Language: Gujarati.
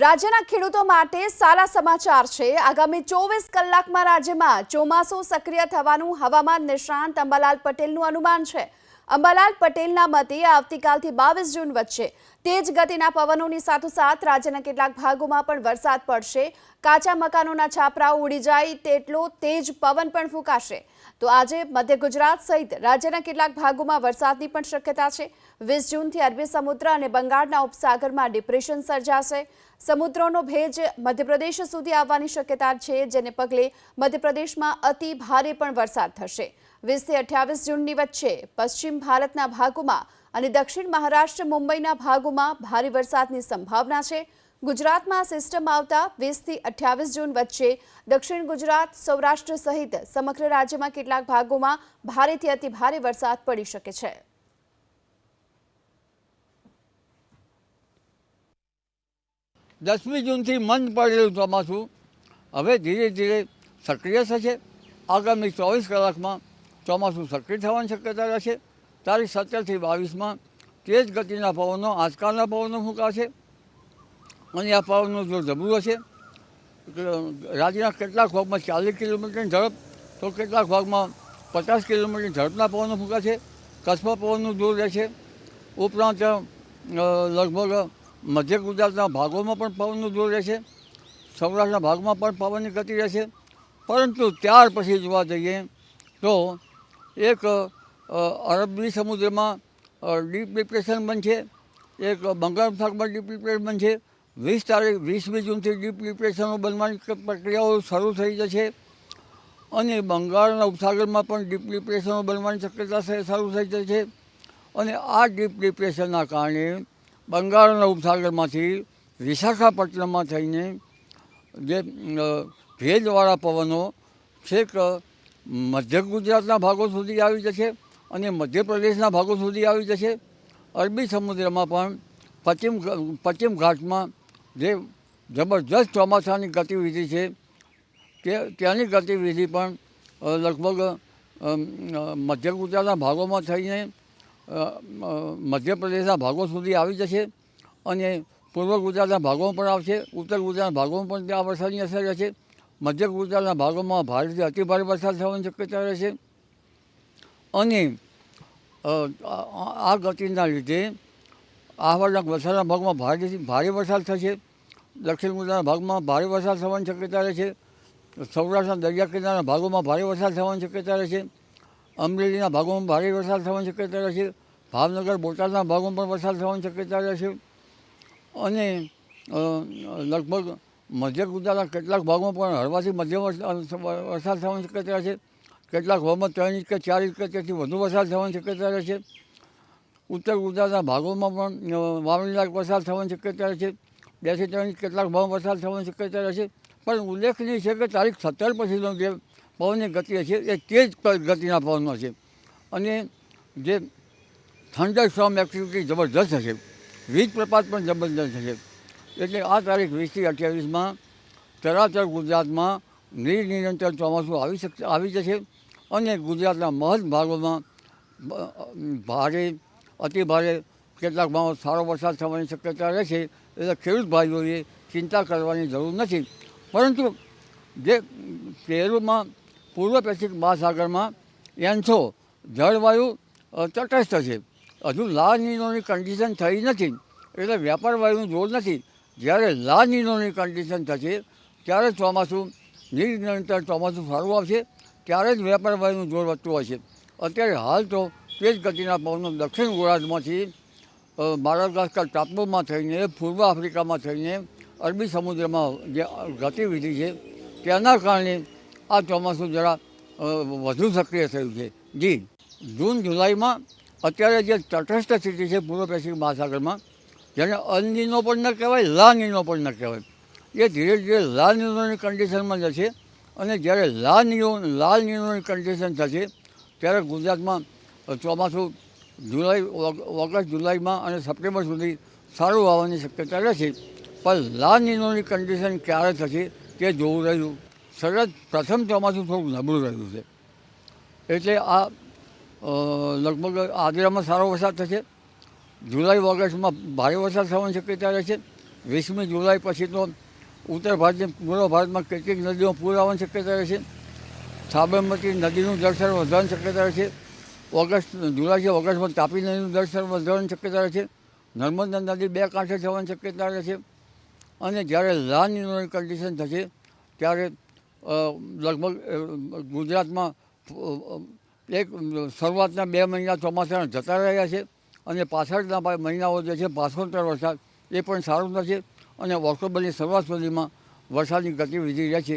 રાજ્યના ખેડૂતો માટે સારા સમાચાર છે. આગામી ચોવીસ કલાકમાં રાજ્યમાં ચોમાસું સક્રિય થવાનું હવામાન નિષ્ણાંત અંબાલાલ પટેલનું અનુમાન છે. અંબાલાલ પટેલના મતે આવતીકાલથી બાવીસ જૂન વચ્ચે તેજ ગતિના પવનોની સાથોસાથ રાજ્યના કેટલાક ભાગોમાં પણ વરસાદ પડશે. કાચા મકાનોના છાપરાઓ ઉડી જાય તેટલો તેજ પવન પણ ફૂંકાશે. તો આજે મધ્ય ગુજરાત સહિત રાજ્યના કેટલાક ભાગોમાં વરસાદની પણ શક્યતા છે. વીસ જૂનથી અરબી સમુદ્ર અને બંગાળના ઉપસાગરમાં ડિપ્રેશન સર્જાશે. સમુદ્રનો ભેજ મધ્યપ્રદેશ સુધી આવવાની શક્યતા છે, જેને પગલે મધ્યપ્રદેશમાં અતિ ભારે પણ વરસાદ થશે. વીસથી અઠ્યાવીસ જૂનની વચ્ચે પશ્ચિમ ભારતના ભાગોમાં અને દક્ષિણ મહારાષ્ટ્ર મુંબઈના ભાગોમાં ભારે વરસાદની સંભાવના છે. ગુજરાતમાં સિસ્ટમ આવતા વીસથી અઠ્યાવીસ જૂન વચ્ચે દક્ષિણ ગુજરાત, સૌરાષ્ટ્ર સહિત સમગ્ર રાજ્યમાં કેટલાક ભાગોમાં ભારેથી અતિ ભારે વરસાદ પડી શકે છે. દસમી જૂનથી મંદ પડેલું ચોમાસું હવે ધીરે ધીરે સક્રિય થશે. આગામી ચોવીસ કલાકમાં ચોમાસું સક્રિય થવાની શક્યતા રહેશે. તારીખ સત્તરથી બાવીસમાં તેજ ગતિના પવનો, આજકાલના પવનો ફૂંકાશે. અને આ પવનનું જો જબરું હશે રાજ્યના કેટલાક ભાગમાં ચાલીસ કિલોમીટરની ઝડપ, તો કેટલાક ભાગમાં પચાસ કિલોમીટરની ઝડપના પવનો ફૂંકાશે. કચ્છમાં પવનનું જોર રહેશે. ઉપરાંત લગભગ મધ્ય ગુજરાતના ભાગોમાં પણ પવનનું જોર રહેશે. સૌરાષ્ટ્રના ભાગમાં પણ પવનની ગતિ રહેશે. પરંતુ ત્યાર પછી જોવા જઈએ તો એક અરબી સમુદ્રમાં ડીપ ડિપ્રેશન બનશે. એક બંગાળ વિભાગમાં ડીપ ડિપ્રેશન બનશે. વીસ તારીખ, વીસમી જૂનથી ડીપ ડિપ્રેશનો બનવાની પ્રક્રિયાઓ શરૂ થઈ જશે. અને બંગાળના ઉપસાગરમાં પણ ડીપ ડિપ્રેશનો બનવાની શક્યતા શરૂ થઈ જશે. અને આ ડીપ ડિપ્રેશનના કારણે બંગાળના ઉપસાગરમાંથી વિશાખાપટ્ટનમમાં થઈને જે ભેજવાળા પવનો, છેક મધ્ય ગુજરાતના ભાગો સુધી આવી જશે અને મધ્યપ્રદેશના ભાગો સુધી આવી જશે. અરબી સમુદ્રમાં પણ પશ્ચિમ પશ્ચિમ ઘાટમાં જે જબરજસ્ત ચોમાસાની ગતિવિધિ છે, તે, ત્યાંની ગતિવિધિ પણ લગભગ મધ્ય ગુજરાતના ભાગોમાં થઈને મધ્યપ્રદેશના ભાગો સુધી આવી જશે અને પૂર્વ ગુજરાતના ભાગોમાં પણ આવશે, ઉત્તર ગુજરાતના ભાગોમાં પણ ત્યાં વરસાદની અસર રહેશે. મધ્ય ગુજરાતના ભાગોમાં ભારેથી અતિભારે વરસાદ થવાની શક્યતા રહેશે અને આ ગતિના લીધે આહવાના વરસાદના ભાગમાં ભારેથી ભારે વરસાદ થશે. દક્ષિણ ગુજરાતના ભાગમાં ભારે વરસાદ થવાની શક્યતા રહેશે સૌરાષ્ટ્રના દરિયા કિનારાના ભાગોમાં ભારે વરસાદ થવાની શક્યતા રહેશે અમરેલીના ભાગોમાં ભારે વરસાદ થવાની શક્યતા રહેશે ભાવનગર, બોટાદના ભાગોમાં પણ વરસાદ થવાની શક્યતા રહેશે અને લગભગ મધ્ય ગુજરાતના કેટલાક ભાગોમાં પણ હળવાથી મધ્યમ વરસાદ થવાની શક્યતા છે. કેટલાક ભાગમાં ત્રણ ઇંચ કે ચાર ઇંચ કે તેથી વધુ વરસાદ થવાની શક્યતા રહે છે. ઉત્તર ગુજરાતના ભાગોમાં પણ અ, વાવણી વરસાદ થવાની શક્યતા રહેશે બેથી ત્રણ કેટલાક ભાવ વરસાદ થવાની શક્યતા રહેશે પણ ઉલ્લેખનીય છે કે તારીખ સત્તર પછીનો જે પવનની ગતિ છે એ તેજ ગતિના પવનનો છે. અને જે થંડર સ્ટ્રોમ એક્ટિવિટી જબરદસ્ત હશે. વીજ પ્રપાત પણ જબરદસ્ત હશે. એટલે આ તારીખ વીસથી અઠ્યાવીસમાં ચરાચર ગુજરાતમાં નીર નિરંતર ચોમાસું આવી શક, આવી જશે અને ગુજરાતના મહદ ભાગોમાં ભારે, અતિ ભારે કેટલાક ભાવો સારો વરસાદ થવાની શક્યતા રહેશે એટલે ખેડૂત ભાઈઓએ ચિંતા કરવાની જરૂર નથી. પરંતુ જે પેરુમાં પૂર્વ પેસિફિક મહાસાગરમાં એન્થો જળવાયુ તટસ્થ છે. હજુ લા નીનોની કન્ડિશન થઈ નથી. એટલે વ્યાપાર વાયુનું જોર નથી. જ્યારે લા નીનોની કન્ડિશન થશે, ત્યારે ચોમાસું નિરંતર ચોમાસું સારું આવશે, ત્યારે જ વેપાર વાયુનું જોર વધતું હશે. અત્યારે હાલ તો તેજ ગતિના પવનો દક્ષિણ ગોળાર્ધમાંથી માડાગાસ્કર ટાપુમાં થઈને, પૂર્વ આફ્રિકામાં થઈને, અરબી સમુદ્રમાં જે ગતિવિધિ છે, તેના કારણે આ ચોમાસું જરા વધુ સક્રિય થયું છે. જી. જૂન જુલાઈમાં અત્યારે જે તટસ્થ સ્થિતિ છે પૂર્વ પેસિફિક મહાસાગરમાં જેને અલનીનો પણ ન કહેવાય લા નીનો પણ ન કહેવાય. એ ધીરે ધીરે લાલ નીનોની કન્ડિશનમાં જશે અને જ્યારે લાલ નીનો લાલ નીનોની કન્ડિશન થશે, ત્યારે ગુજરાતમાં ચોમાસું જુલાઈ ઓગસ્ટ જુલાઈમાં અને સપ્ટેમ્બર સુધી સારું આવવાની શક્યતા રહેશે. પણ લાલ નીનોની કન્ડિશન ક્યારે થશે તે જોવું રહ્યું. સરસ પ્રથમ ચોમાસું થોડું નબળું રહ્યું છે. એટલે આ લગભગ આગ્રામાં સારો વરસાદ થશે. જુલાઈ ઓગસ્ટમાં ભારે વરસાદ થવાની શક્યતા રહે છે વીસમી જુલાઈ પછી તો ઉત્તર ભારતની પૂર્વ ભારતમાં કેટલીક નદીઓ પૂર આવવાની શક્યતા રહે છે સાબરમતી નદીનું જળસ્તર વધવાની શક્યતા રહે છે ઓગસ્ટ જુલાઈથી ઓગસ્ટમાં તાપી નદીનું જળસ્તર વધવાની શક્યતા રહે છે નર્મદા નદી બે કાંઠે થવાની શક્યતા રહે છે અને જ્યારે લાન નિનોની કન્ડિશન થશે, ત્યારે લગભગ ગુજરાતમાં એક શરૂઆતના બે મહિના ચોમાસાના જતા રહ્યા છે. અને પાછળના મહિનાઓ જે છે પાછોતર વરસાદ, એ પણ સારો થશે અને ઓક્ટોબરની શરૂઆત સુધીમાં વરસાદની ગતિવિધિ રહેશે